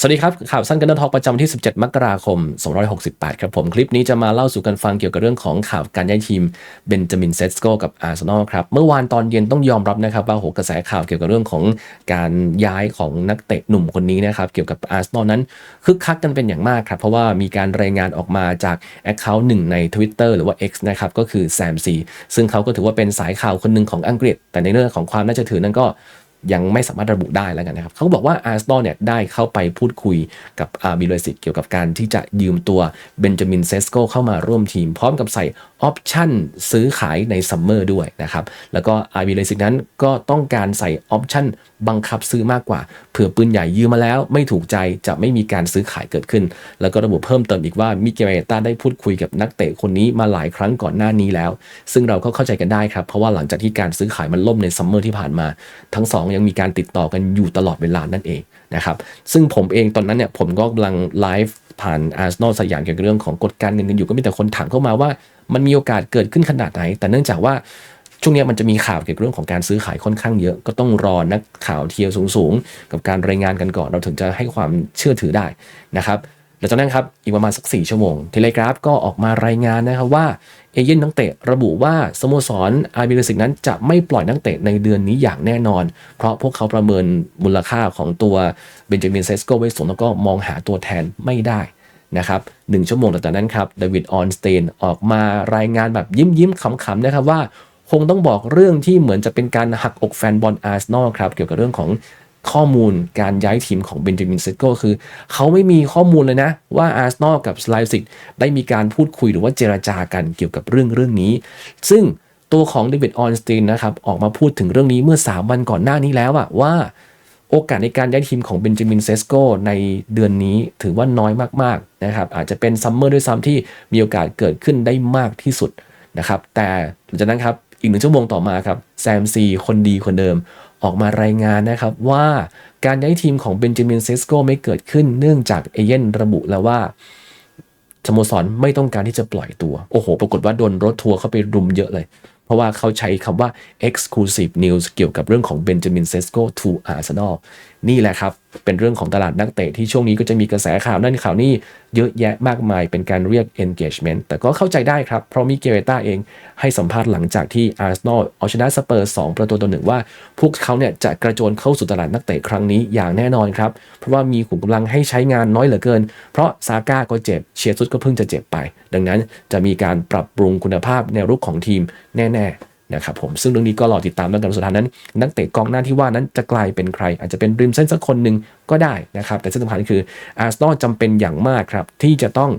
สวัสดีครับ ข่าวสั้นกันนทอกประจำที่ 17 มกราคม 268 ครับผม คลิปนี้จะมาเล่าสู่กันฟังเกี่ยวกับเรื่องของข่าวการย้ายทีมเบนจามินเซสโกกับอาร์เซนอลครับ เมื่อวานตอนเย็นต้องยอมรับนะครับ ว่าโหกระแสข่าวเกี่ยวกับเรื่องของการย้ายของนักเตะหนุ่มคนนี้นะครับ เกี่ยวกับอาร์เซนอลนั้นคึกคักกันเป็นอย่างมากครับ เพราะว่ามีการรายงานออกมาจากแอคเคาท์หนึ่งใน Twitter หรือว่า X นะครับก็คือแซมซีซึ่งเขาก็ถือว่าเป็นสายข่าวคนหนึ่งของอังกฤษ แต่ในเรื่องของความน่าเชื่อถือนั้นก็ ยังไม่สามารถระบุได้แล้วกันนะครับเขาบอกว่าอาร์สตอลเนี่ยได้เข้าไปพูดคุยกับอาร์บิเลสิตเกี่ยวกับการที่จะยืมตัวเบนจามินเซสโกเข้ามาร่วมทีม พร้อมกับใส่ออปชันซื้อขายในซัมเมอร์ด้วยนะครับ แล้วก็อาร์บิเลสิตนั้นก็ต้องการใส่ออปชันบังคับซื้อมากกว่า เผื่อปืนใหญ่ยืมมาแล้วไม่ถูกใจจะไม่มีการซื้อขายเกิดขึ้น แล้วก็ระบุเพิ่มเติมอีกว่ามิเกลเอต้าได้พูดคุยกับนักเตะคนนี้มาหลายครั้งก่อนหน้านี้แล้ว ซึ่งเราก็เข้าใจกันได้ครับ เพราะว่าหลังจากที่การซื้อขายมันล่มในซัมเมอร์ที่ผ่านมา ทั้งสองยังมีการติดต่อกันอยู่ตลอดเวลานั่นเองนะครับซึ่งผมเองตอนนั้นเนี่ยผมก็กำลังไลฟ์ผ่านอาร์เซนอลสยามเกี่ยวกับเรื่องของกฎการเงินกันอยู่ก็มีแต่คนถามเข้ามาว่า มันมีโอกาสเกิดขึ้นขนาดไหน แต่เนื่องจากว่าช่วงนี้มันจะมีข่าวเกี่ยวกับเรื่องของการซื้อขายค่อนข้างเยอะ ก็ต้องรอนักข่าวเทียร์สูงๆ กับการรายงานกันก่อน เราถึงจะให้ความเชื่อถือได้นะครับหลังจากนั้นครับ อีกประมาณสัก 4 ชั่วโมง เทเลกราฟก็ออกมารายงานนะครับว่า เอเย่นนักเตะระบุว่าสโมสรอาร์บิลสิกนั้นจะไม่ปล่อยนักเตะในเดือนนี้อย่างแน่นอน เพราะพวกเขาประเมินมูลค่าของตัวเบนจามินเซสโกไว้สูงแล้วก็มองหาตัวแทนไม่ได้ นะครับหนึ่งชั่วโมงต่อจากนั้นครับเดวิดออนสเตนออกมารายงานแบบยิ้มยิ้มขำๆนะครับว่าคงต้องบอกเรื่องที่เหมือนจะเป็นการหักอกแฟนบอลอาร์เซนอลครับเกี่ยวกับเรื่องของข้อมูลการย้ายทีมของเบนจามินเซโกคือ เขาไม่มีข้อมูลเลยนะ ว่าอาร์เซนอลกับสไลซิกได้มีการพูดคุยหรือว่าเจราจากันเกี่ยวกับเรื่องเรื่องนี้ ซึ่งตัวของเดวิดออนสเตนนะครับออกมาพูดถึงเรื่องนี้เมื่อ 3 วันก่อนหน้านี้แล้วอะว่า โอกาสในการย้ายทีมของเบนจามินเซสโกในเดือนนี้ถือว่าน้อยมากๆนะครับอาจจะเป็นซัมเมอร์ด้วยซ้ำที่มีโอกาสเกิดขึ้นได้มากที่สุดนะครับแต่หลังจากนั้นครับอีกหนึ่งชั่วโมงต่อมาครับแซมซีคนดีคนเดิมออกมารายงานนะครับว่าการย้ายทีมของเบนจามินเซสโกไม่เกิดขึ้นเนื่องจากเอเย่นระบุแล้วว่าสโมสรไม่ต้องการที่จะปล่อยตัว โอ้โห ปรากฏว่าโดนรถทัวร์เข้าไปรุมเยอะเลย เพราะว่าเขาใช้คำว่า exclusive news เกี่ยวกับเรื่องของเบนจามินเซสโก to Arsenal นี่แหละครับ เป็นเรื่องของตลาดนักเตะที่ช่วงนี้ก็จะมีกระแสข่าวนั่นข่าวนี่เยอะแยะมากมายเป็นการเรียก engagement แต่ก็เข้าใจได้ครับ เพราะมิเกเรต้าเองให้สัมภาษณ์หลังจากที่อาร์เซนอลเอาชนะสเปอร์สประตูต่อหนึ่งว่า พวกเขาเนี่ยจะกระโจนเข้าสู่ตลาดนักเตะครั้งนี้อย่างแน่นอนครับ เพราะว่ามีขุมกำลังให้ใช้งานน้อยเหลือเกิน เพราะซาก้าก็เจ็บเชียร์ซุดก็เพิ่งจะเจ็บไป ดังนั้นจะมีการปรับปรุงคุณภาพแนวรุกของทีมแนแน่ๆนะครับผมซึ่งเรื่องนี้ก็รอติดตามแล้วกันสุดท้ายนั้น นักเตะกองหน้าที่ว่านั้นจะกลายเป็นใคร อาจจะเป็นริมเส้นสักคนหนึ่งก็ได้นะครับแต่ที่สำคัญคืออาร์เซนอลจำเป็นอย่างมากครับที่จะต้อง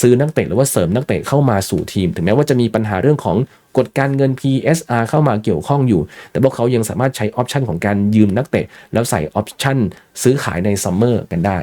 ซื้อนักเตะหรือว่าเสริมนักเตะเข้ามาสู่ทีม ถึงแม้ว่าจะมีปัญหาเรื่องของกฎการเงิน PSR เข้ามาเกี่ยวข้องอยู่ แต่พวกเขายังสามารถใช้ออปชันของการยืมนักเตะ แล้วใส่ออปชันซื้อขายในซัมเมอร์กันได้